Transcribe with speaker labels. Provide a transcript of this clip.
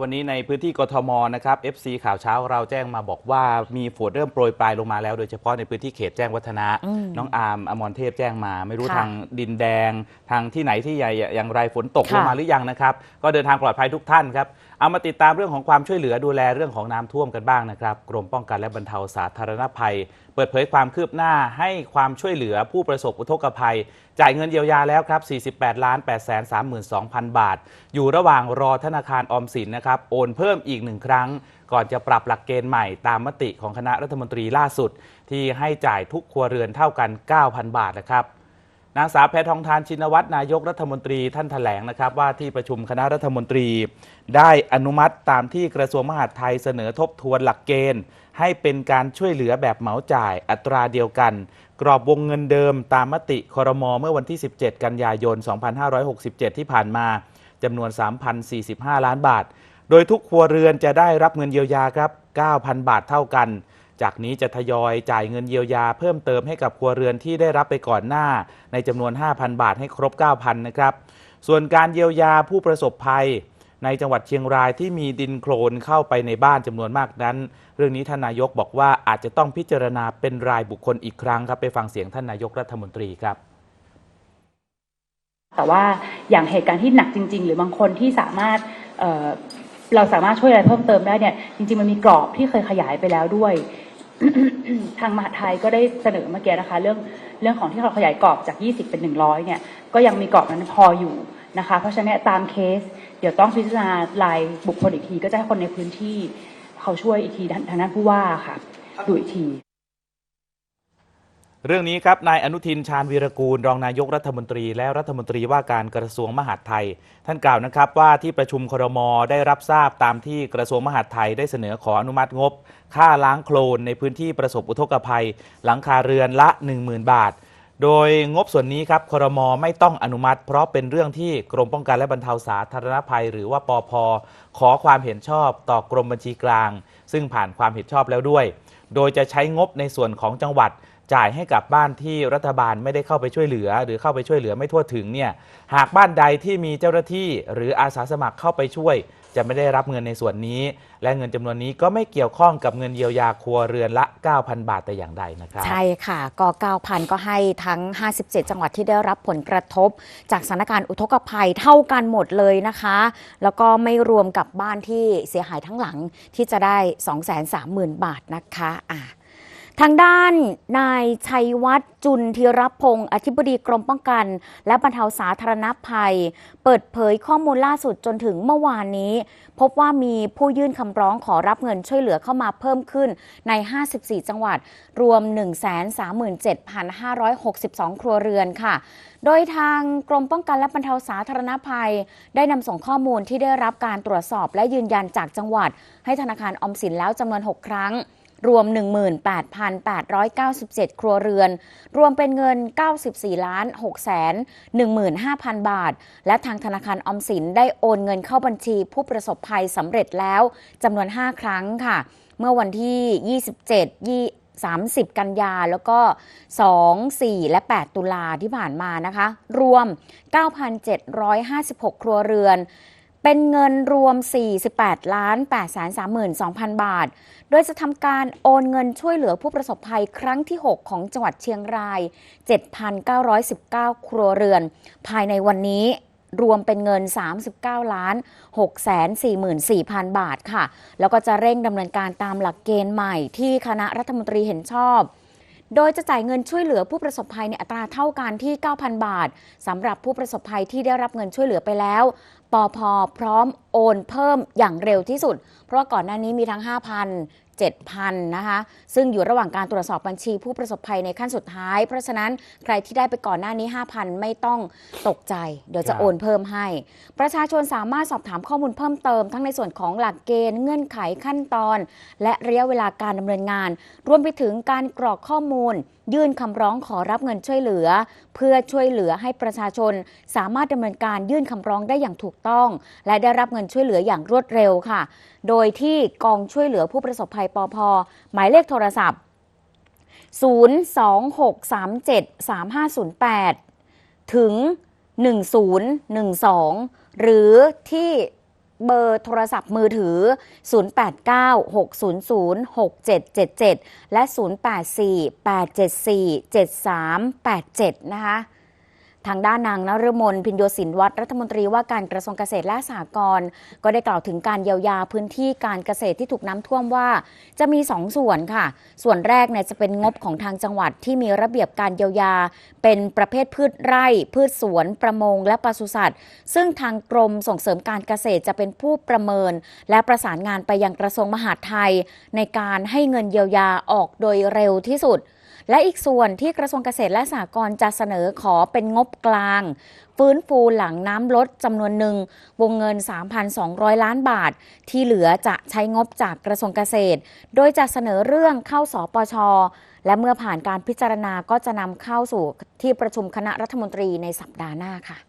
Speaker 1: วันนี้ในพื้นที่กทมนะครับ FC ข่าวเช้าเราแจ้งมาบอกว่ามีฝนเริ่มโปรยปลายลงมาแล้ว โดยเฉพาะในพื้นที่เขตแจ้งวัฒนะ
Speaker 2: อืม
Speaker 1: น้องอาร์มอมรเทพแจ้งมา ไม่รู้
Speaker 2: ค่ะ
Speaker 1: ทางดินแดง ทางที่ไหนที่ใหญ่อย่างไรฝนตก
Speaker 2: ค่ะ
Speaker 1: ลงมาหรือยังนะครับ ก็เดินทางปลอดภัยทุกท่านครับ เอามาติดตามเรื่องของความช่วยเหลือดูแลเรื่องของน้ำท่วมกันบ้างนะครับ กรมป้องกันและบรรเทาสาธารณภัย เปิดเผยความคืบหน้าให้ความช่วยเหลือผู้ประสบอุทกภัย จ่ายเงินเยียวยาแล้วครับ 48ล้าน8 3 2 0 0 0 บาท อยู่ระหว่างรอธนาคารออมสินนะครับ โอนเพิ่มอีกหนึ่งครั้ง ก่อนจะปรับหลักเกณฑ์ใหม่ตามมติของคณะรัฐมนตรีล่าสุด ที่ให้จ่ายทุกครัวเรือนเท่ากัน 9,000 บาทนะครับ นางสาวแพทองทานชินวัตรนายกรัฐมนตรีท่านแถลงนะครับ ว่าที่ประชุมคณะรัฐมนตรี ได้อนุมัติตามที่กระทรวงมหาดไทยเสนอทบทวนหลักเกณฑ์ ให้เป็นการช่วยเหลือแบบเหมาจ่ายอัตราเดียวกัน กรอบวงเงินเดิมตามมติครมเมื่อวันที่ 17 กันยายน 2567 ที่ผ่านมาจำนวน 3,045 ล้านบาท โดยทุกครัวเรือนจะได้รับเงินเยียวยาครับ 9,000 บาทเท่ากัน จากนี้จะทยอยจ่ายเงินเยียวยาเพิ่มเติมให้กับครัวเรือนที่ได้รับไปก่อนหน้า ในจำนวน 5,000 บาทให้ครบ 9,000 นะครับ ส่วนการเยียวยาผู้ประสบภัย ในจังหวัดเชียงรายที่มีดินโคลนเข้าไปในบ้านจำนวนมากนั้น เรื่องนี้ท่านนายกบอกว่าอาจจะต้องพิจารณาเป็นรายบุคคลอีกครั้งครับไปฟังเสียงท่านนายกรัฐมนตรีครับ
Speaker 3: แต่ว่าอย่างเหตุการณ์ที่หนักจริง ๆ หรือบางคนที่สามารถเเราสามารถช่วยอะไรเพิ่มเติมได้เนี่ยจริง ๆ มันมีกรอบที่เคยขยายไปแล้วด้วย ทางมหาไทยก็ได้เสนอเมื่อกี้นะคะ เรื่องเรื่องของที่เราขยายกรอบจาก 20 เป็น 100 เนี่ย ก็ยังมีกรอบนั้นพออยู่นะคะ เพราะฉะนั้นตามเคส เดี๋ยวต้องพิจารณาลายบุคคลอีกที ก็จะให้คนในพื้นที่เขาช่วยอีกทีทางด้านผู้ว่าค่ะดูอีกที
Speaker 1: เรื่องนี้ครับนายอนุทินชาญวีรกูล รองนายกรัฐมนตรี และรัฐมนตรีว่าการกระทรวงมหาดไทย ท่านกล่าวนะครับว่าที่ประชุมครมได้รับทราบตามที่กระทรวงมหาดไทยได้เสนอขออนุมัติงบ ค่าล้างโคลนในพื้นที่ประสบอุทกภัย หลังคาเรือนละ 10,000 บาท โดยงบส่วนนี้ครับครมไม่ต้องอนุมัติ เพราะเป็นเรื่องที่กรมป้องกันและบรรเทาสาธารณภัย หรือว่าปอพขอความเห็นชอบต่อกรมบัญชีกลาง ซึ่งผ่านความเห็นชอบแล้วด้วย โดยจะใช้งบในส่วนของจังหวัด จ่ายให้กับบ้านที่รัฐบาลไม่ได้เข้าไปช่วยเหลือ หรือเข้าไปช่วยเหลือไม่ทั่วถึงเนี่ยหากบ้านใดที่มีเจ้าหน้าที่หรืออาสาสมัครเข้าไปช่วย จะไม่ได้รับเงินในส่วนนี้ และเงินจำนวนนี้ก็ไม่เกี่ยวข้องกับเงินเยียวยาครัวเรือนละ 9,000 บาทแต่อย่างใดนะครับ
Speaker 2: ใช่ค่ะก็ 9,000 ก็ให้ทั้ง 57 จังหวัดที่ได้รับผลกระทบ จากสถานการณ์อุทกภัยเท่ากันหมดเลยนะคะ แล้วก็ไม่รวมกับบ้านที่เสียหายทั้งหลังที่จะได้ 230,000 บาทนะคะอะ ทางด้านนายชัยวัฒน์จุนธีรพงศ์อธิบดีกรมป้องกัน และบรรเทาสาธารณภัย เปิดเผยข้อมูลล่าสุดจนถึงเมื่อวานนี้ พบว่ามีผู้ยื่นคำร้องขอรับเงินช่วยเหลือเข้ามาเพิ่มขึ้นใน 54 จังหวัด รวม 137,562 ครัวเรือนค่ะ โดยทางกรมป้องกันและบรรเทาสาธารณภัย ได้นำส่งข้อมูลที่ได้รับการตรวจสอบและยืนยันจากจังหวัด ให้ธนาคารออมสินแล้วจำนวน 6 ครั้ง รวม 18,897 ครัวเรือน รวมเป็นเงิน 94ล้าน6แสน15,000 บาท และทางธนาคารออมสินได้โอนเงินเข้าบัญชีผู้ประสบภัยสำเร็จแล้วจำนวน 5 ครั้งค่ะ เมื่อวันที่ 27 30 กันยาแล้วก็ 2 4 และ 8 ตุลาที่ผ่านมานะคะ รวม 9,756 ครัวเรือน เป็นเงินรวม 48 ล้าน8 3 2 0 0 0 บาท โดยจะทำการโอนเงินช่วยเหลือผู้ประสบภัยครั้งที่ 6 ของจังหวัดเชียงราย 7,919 ครัวเรือน ภายในวันนี้รวมเป็นเงิน 39 ล้าน 6 4 4 0 0 0 บาทค่ะ แล้วก็จะเร่งดำเนินการตามหลักเกณฑ์ใหม่ที่คณะรัฐมนตรีเห็นชอบโดยจะจ่ายเงินช่วยเหลือผู้ประสบภัยในอัตราเท่ากันที่ 9,000 บาทสำหรับผู้ประสบภัยที่ได้รับเงินช่วยเหลือไปแล้ว ปอพพร้อมโอนเพิ่มอย่างเร็วที่สุด เพราะก่อนหน้านี้มีทั้ง 5,000 7,000 นะคะ ซึ่งอยู่ระหว่างการตรวจสอบบัญชีผู้ประสบภัยในขั้นสุดท้าย เพราะฉะนั้นใครที่ได้ไปก่อนหน้านี้ 5,000 ไม่ต้องตกใจ เดี๋ยวจะโอนเพิ่มให้ ประชาชนสามารถสอบถามข้อมูลเพิ่มเติม ทั้งในส่วนของหลักเกณฑ์เงื่อนไขขั้นตอน และระยะเวลาการดำเนินงาน รวมไปถึงการกรอกข้อมูล ยื่นคำร้องขอรับเงินช่วยเหลือ เพื่อช่วยเหลือให้ประชาชน สามารถดำเนินการยื่นคำร้องได้อย่างถูกต้อง และได้รับเงินช่วยเหลืออย่างรวดเร็วค่ะ โดยที่กองช่วยเหลือผู้ประสบภัยปอพหมายเลขโทรศัพท์ 026373508 ถึง 1012 หรือที่เบอร์โทรศัพท์มือถือ 0896006777 และ 0848747387 นะคะ ทางด้านนางนฤมลพินโยสินวัตรรัฐมนตรีว่าการกระทรวงเกษตรและสหกรณ์ก็ได้กล่าวถึงการเยียวยาพื้นที่การเกษตรที่ถูกน้ำท่วมว่า จะมี 2 ส่วนค่ะ ส่วนแรกเนี่ยจะเป็นงบของทางจังหวัดที่มีระเบียบการเยียวยา เป็นประเภทพืชไร่ พืชสวน ประมง และปศุสัตว์ ซึ่งทางกรมส่งเสริมการเกษตรจะเป็นผู้ประเมิน และประสานงานไปยังกระทรวงมหาดไทย ในการให้เงินเยียวยาออกโดยเร็วที่สุด และอีกส่วนที่กระทรวงเกษตรและสหกรณ์จะเสนอขอเป็นงบกลาง ฟื้นฟูหลังน้ำลดจำนวนหนึ่ง วงเงิน 3,200 ล้านบาท ที่เหลือจะใช้งบจากกระทรวงเกษตร โดยจะเสนอเรื่องเข้าสปชและเมื่อผ่านการพิจารณาก็จะนำเข้าสู่ที่ประชุมคณะรัฐมนตรีในสัปดาห์หน้าค่ะ